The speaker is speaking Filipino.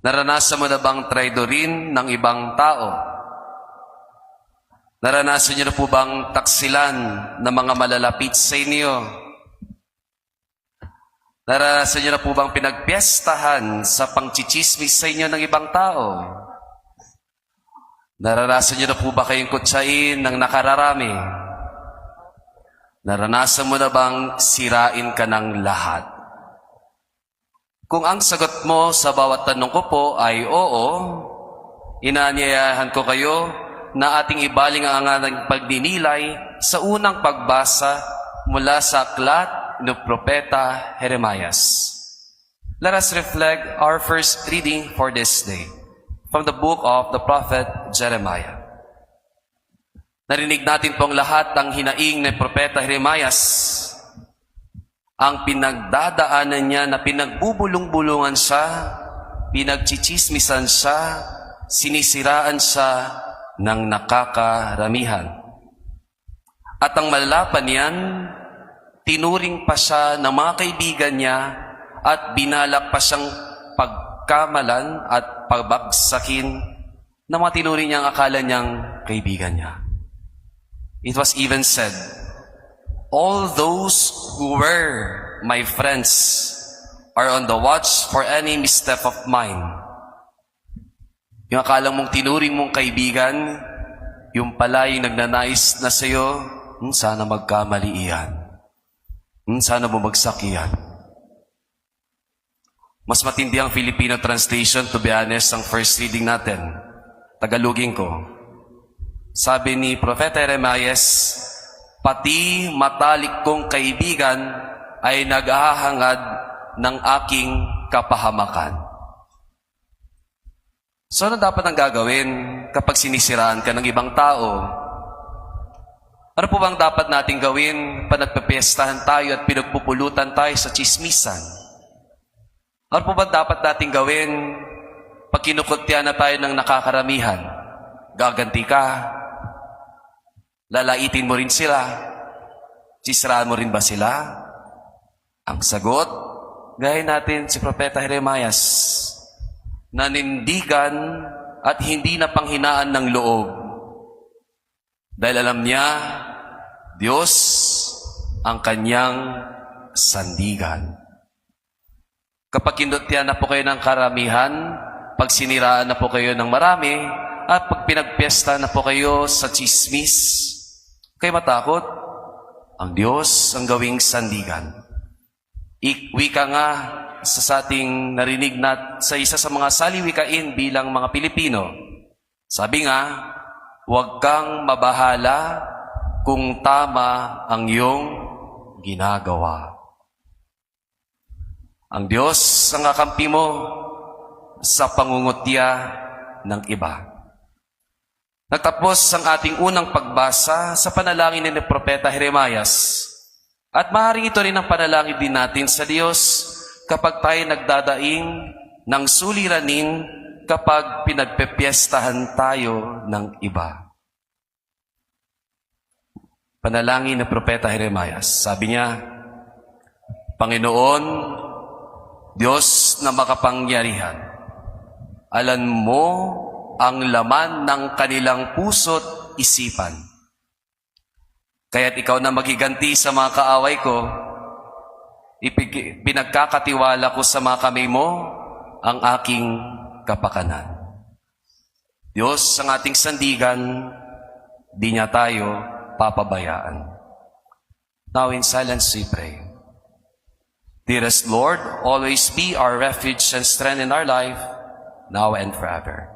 Naranasan mo na bang traidorin ng ibang tao? Naranasan niyo na po bang taksilan ng mga malalapit sa inyo? Naranasan niyo na po bang pinagpiestahan sa pangchichismis sa inyo ng ibang tao? Naranasan niyo na po ba kayong kutsain ng nakararami? Naranasan mo na bang sirain ka ng lahat? Kung ang sagot mo sa bawat tanong ko po ay oo, inaanyayahan ko kayo na ating ibaling ang ating pagdinilay sa unang pagbasa mula sa aklat ng Propeta Jeremias. Let us reflect our first reading for this day from the book of the prophet Jeremiah. Narinig natin pong lahat ang hinaing ni Propeta Jeremias ang pinagdadaanan niya na pinagbubulong-bulungan siya, pinagchichismisan siya, sinisiraan siya ng nakakaramihan. At ang malalapan niyan, tinuring pa siya ng mga kaibigan niya at binalak pa siyang pagkamalan at pagbagsakin ng mga tinuring niyang akala niyang kaibigan niya. It was even said, All those who were my friends are on the watch for any misstep of mine. Yung akala mong tinuring mong kaibigan, yung pala yung nagnanais na sa'yo, hmm, sana magkamali iyan. Hmm, sana bumagsak iyan. Mas matindi ang Filipino translation, to be honest, ang first reading natin. Tagalogin ko. Sabi ni Propeta Jeremias, pati matalik kong kaibigan ay naghahangad ng aking kapahamakan. So ano dapat ang gagawin kapag sinisiraan ka ng ibang tao? Ano po bang dapat nating gawin pa nagpepiestahan tayo at pinagpupulutan tayo sa chismisan? Ano po ba dapat nating gawin pag kinukutya na tayo ng nakakaramihan? Gaganti ka, Lalaitin mo rin sila. Sisiraan mo rin ba sila? Ang sagot, gaya natin si Propeta Jeremias, nanindigan at hindi na panghinaan ng loob. Dahil alam niya, Diyos ang kanyang sandigan. Kapag kinutya na po kayo ng karamihan, pag siniraan na po kayo ng marami, at pag pinagpiesta na po kayo sa chismis, kayo matakot? Ang Diyos ang gawing sandigan. Wika nga sa sa ating narinig na sa isa sa mga saliwikain bilang mga Pilipino. Sabi nga, huwag kang mabahala kung tama ang iyong ginagawa. Ang Diyos ang kakampi mo sa pangungutya ng iba. Natapos ang ating unang pagbasa sa panalangin ni Propeta Jeremias. At maaaring ito rin ang panalangin din natin sa Diyos kapag tayo nagdadaing ng suliranin kapag pinagpepiestahan tayo ng iba. Panalangin ni Propeta Jeremias. Sabi niya, Panginoon, Diyos na makapangyarihan, alam mo ang laman ng kanilang puso't isipan. Kaya't ikaw na magiganti sa mga kaaway ko, ipig- pinagkakatiwala ko sa mga kamay mo ang aking kapakanan. Diyos, ang ating sandigan, di niya tayo papabayaan. Now in silence we pray. Dearest Lord, always be our refuge and strength in our life, now and forever.